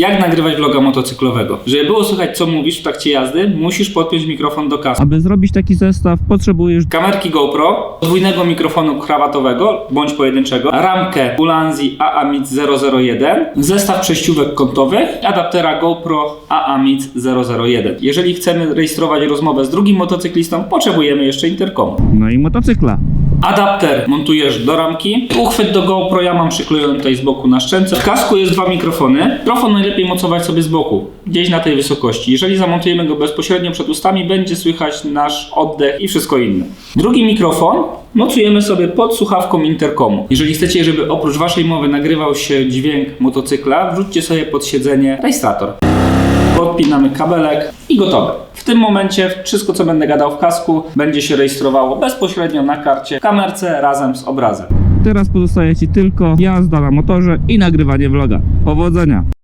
Jak nagrywać vloga motocyklowego? Żeby było słychać co mówisz w trakcie jazdy, musisz podpiąć mikrofon do kasku. Aby zrobić taki zestaw, potrzebujesz Kamerki GoPro, podwójnego mikrofonu krawatowego bądź pojedynczego, ramkę Ulanzi AAMIC 001, zestaw przejściówek kątowych, adaptera GoPro AAMIC 001. Jeżeli chcemy rejestrować rozmowę z drugim motocyklistą, potrzebujemy jeszcze interkomu. no i motocykla. Adapter montujesz do ramki. Uchwyt do GoPro ja mam przyklejony tutaj z boku na szczęce. W kasku jest dwa mikrofony. Mikrofon najlepiej mocować sobie z boku, gdzieś na tej wysokości. Jeżeli zamontujemy go bezpośrednio przed ustami, będzie słychać nasz oddech i wszystko inne. Drugi mikrofon mocujemy sobie pod słuchawką interkomu. Jeżeli chcecie, żeby oprócz waszej mowy nagrywał się dźwięk motocykla, wrzućcie sobie pod siedzenie rejestrator. Podpinamy kabelek i gotowe. W tym momencie wszystko, co będę gadał w kasku, będzie się rejestrowało bezpośrednio na karcie, kamerce razem z obrazem. Teraz pozostaje Ci tylko jazda na motorze i nagrywanie vloga. Powodzenia!